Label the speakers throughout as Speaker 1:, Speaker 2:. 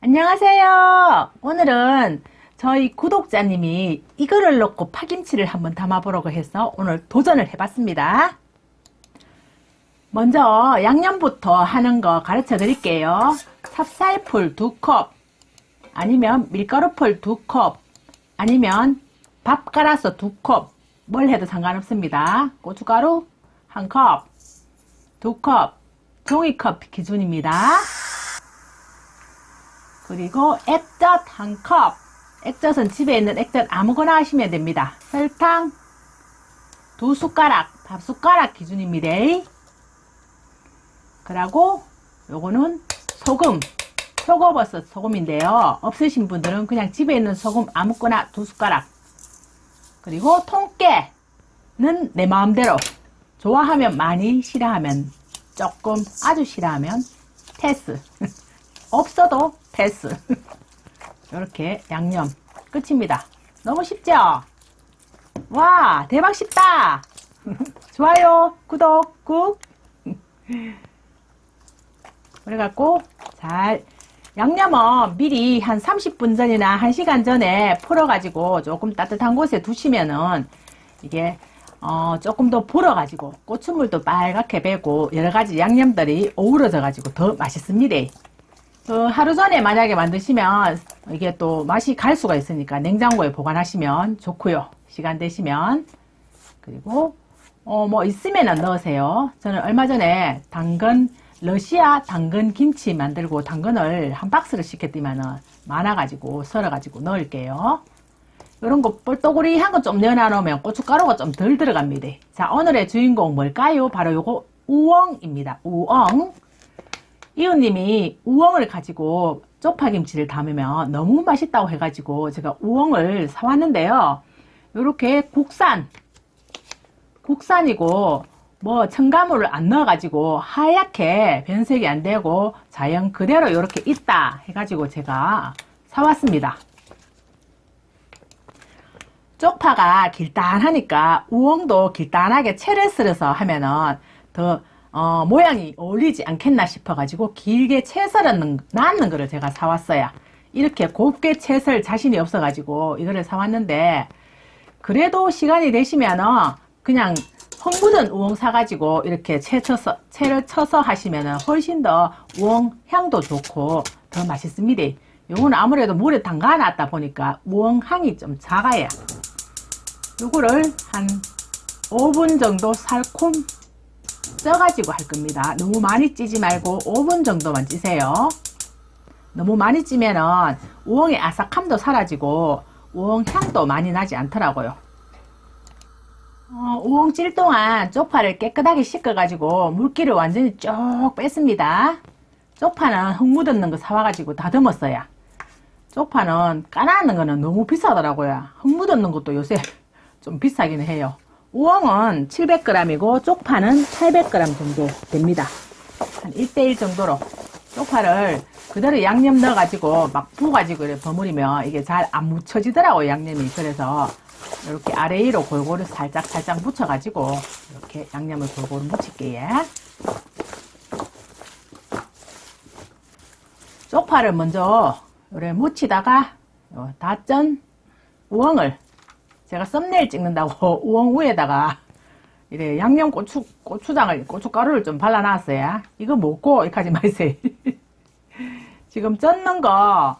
Speaker 1: 안녕하세요. 오늘은 저희 구독자님이 이거를 넣고 파김치를 한번 담아보려고 해서 오늘 도전을 해봤습니다. 먼저 양념부터 하는 거 가르쳐 드릴게요. 찹쌀풀 2컵, 아니면 밀가루풀 2컵, 아니면 밥 갈아서 2컵, 뭘 해도 상관없습니다. 고춧가루 1컵, 2컵, 종이컵 기준입니다. 그리고 액젓 한 컵. 액젓은 집에 있는 액젓 아무거나 하시면 됩니다. 설탕 두 숟가락, 밥 숟가락 기준입니다. 그리고 요거는 소금, 표고버섯 소금인데요. 없으신 분들은 그냥 집에 있는 소금 아무거나 두 숟가락. 그리고 통깨는 내 마음대로. 좋아하면 많이, 싫어하면 조금, 아주 싫어하면 패스. 없어도 패스. 이렇게 양념 끝입니다. 너무 쉽죠? 와, 대박 쉽다! 좋아요, 구독, 꾹! 그래갖고, 잘, 양념은 미리 한 30분 전이나 1시간 전에 풀어가지고 조금 따뜻한 곳에 두시면은 이게 어, 조금 더 불어가지고 고추물도 빨갛게 배고 여러 가지 양념들이 어우러져가지고 더 맛있습니다. 그 하루 전에 만약에 만드시면 이게 또 맛이 갈 수가 있으니까 냉장고에 보관하시면 좋고요. 시간 되시면 그리고 어 뭐 있으면 넣으세요. 저는 얼마 전에 당근 러시아 당근 김치 만들고 당근을 한 박스를 시켰더니만은 많아가지고 썰어가지고 넣을게요. 이런 거 뻘또구리 한 거 좀 넣어놔 놓으면 고춧가루가 좀 덜 들어갑니다. 자 오늘의 주인공 뭘까요? 바로 요거 우엉입니다. 우엉. 이웃님이 우엉을 가지고 쪽파김치를 담으면 너무 맛있다고 해가지고 제가 우엉을 사왔는데요. 요렇게 국산, 국산이고 뭐 첨가물을 안 넣어가지고 하얗게 변색이 안 되고 자연 그대로 이렇게 있다 해가지고 제가 사왔습니다. 쪽파가 길단하니까 우엉도 길단하게 채를 썰어서 하면은 더 어, 모양이 어울리지 않겠나 싶어가지고 길게 채 썰어는 낳는 거를 제가 사왔어요. 이렇게 곱게 채썰 자신이 없어가지고 이거를 사왔는데 그래도 시간이 되시면은 그냥 헝묻은 우엉 사가지고 이렇게 채 쳐서 채를 쳐서 하시면은 훨씬 더 우엉 향도 좋고 더 맛있습니다. 요거는 아무래도 물에 담가 놨다 보니까 우엉 향이 좀 작아요. 요거를 한 5분 정도 살콤 쪄가지고 할 겁니다. 너무 많이 찌지 말고 5분 정도만 찌세요. 너무 많이 찌면은 우엉의 아삭함도 사라지고 우엉 향도 많이 나지 않더라고요. 어, 우엉 찔 동안 쪽파를 깨끗하게 씻어가지고 물기를 완전히 쭉 뺐습니다. 쪽파는 흙 묻었는 거 사와가지고 다듬었어요. 쪽파는 까나는 거는 너무 비싸더라고요. 흙 묻었는 것도 요새 좀 비싸기는 해요. 우엉은 700g이고 쪽파는 800g 정도 됩니다. 한 1대1 정도로 쪽파를 그대로 양념 넣어가지고 막 부어가지고 버무리면 이게 잘 안 묻혀지더라고요 양념이 그래서 이렇게 아래 위로 골고루 살짝 살짝 묻혀가지고 이렇게 양념을 골고루 묻힐게요. 쪽파를 먼저 이렇게 묻히다가 다전 우엉을 제가 썸네일 찍는다고 우엉 위에다가 이래 양념 고추 고추장을 고춧가루를 좀 발라놨어요. 이거 먹고 이렇게 하지 마세요. 지금 젓는 거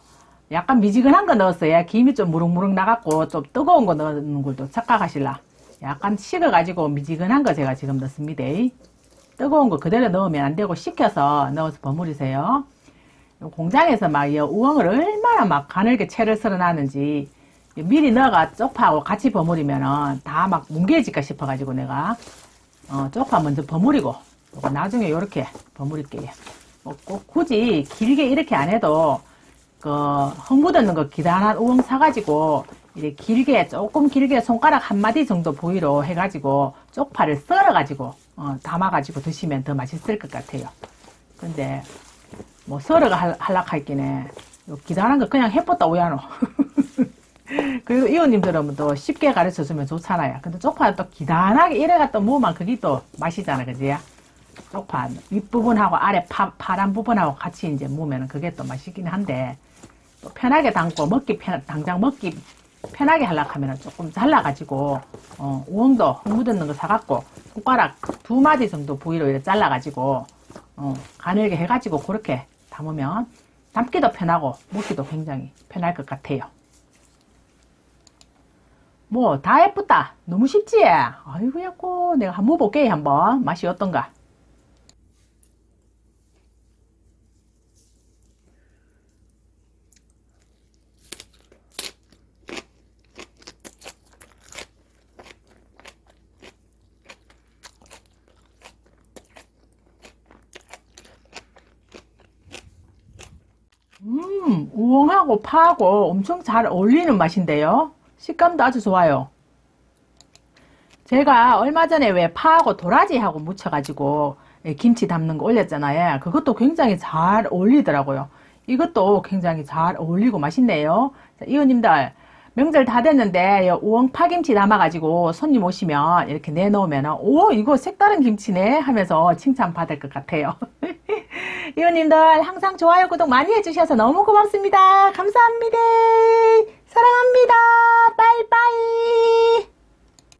Speaker 1: 약간 미지근한 거 넣었어요. 김이 좀 무릉무릉 나갖고 좀 뜨거운 거 넣는 걸도 착각하실라. 약간 식어가지고 미지근한 거 제가 지금 넣습니다. 뜨거운 거 그대로 넣으면 안 되고 식혀서 넣어서 버무리세요. 공장에서 막 이 우엉을 얼마나 막 가늘게 채를 썰어놨는지 미리 넣어가 쪽파하고 같이 버무리면은 다 막 뭉개질까 싶어가지고 내가 어, 쪽파 먼저 버무리고 나중에 이렇게 버무릴게요. 뭐꼭 굳이 길게 이렇게 안 해도 그 흙 묻었는 거 기다란 우엉 사가지고 이렇게 길게 조금 길게 손가락 한 마디 정도 부위로 해가지고 쪽파를 썰어가지고 어, 담아가지고 드시면 더 맛있을 것 같아요. 근데 뭐 썰어가 할락 할기네 기다란 거 그냥 해봤다 오야노. 그리고 이웃님들은 또 쉽게 가르쳐 주면 좋잖아요. 근데 쪽파는 또 기단하게 이래가 또 무만 그게 또 맛이잖아, 그지? 쪽파 윗부분하고 아래 파, 파란 부분하고 같이 이제 무면 그게 또 맛있긴 한데, 또 편하게 담고 먹기 편, 당장 먹기 편하게 하려고 하면 조금 잘라가지고 어, 우엉도 흙 묻었는 거 사갖고 손가락 두 마디 정도 부위로 이렇게 잘라가지고 어, 가늘게 해가지고 그렇게 담으면 담기도 편하고 먹기도 굉장히 편할 것 같아요. 뭐 다 예쁘다. 너무 쉽지? 아이고 야고 내가 한번 볼게 한번 맛이 어떤가. 음, 우엉하고 파하고 엄청 잘 어울리는 맛인데요. 식감도 아주 좋아요. 제가 얼마 전에 왜 파하고 도라지하고 묻혀가지고 예, 김치 담는 거 올렸잖아요. 그것도 굉장히 잘 어울리더라고요. 이것도 굉장히 잘 어울리고 맛있네요. 자, 이웃님들, 명절 다 됐는데 요 우엉 파김치 담아가지고 손님 오시면 이렇게 내놓으면 오 이거 색다른 김치네 하면서 칭찬받을 것 같아요. 이웃님들 항상 좋아요 구독 많이 해주셔서 너무 고맙습니다. 감사합니다. 사랑합니다. 빠이빠이.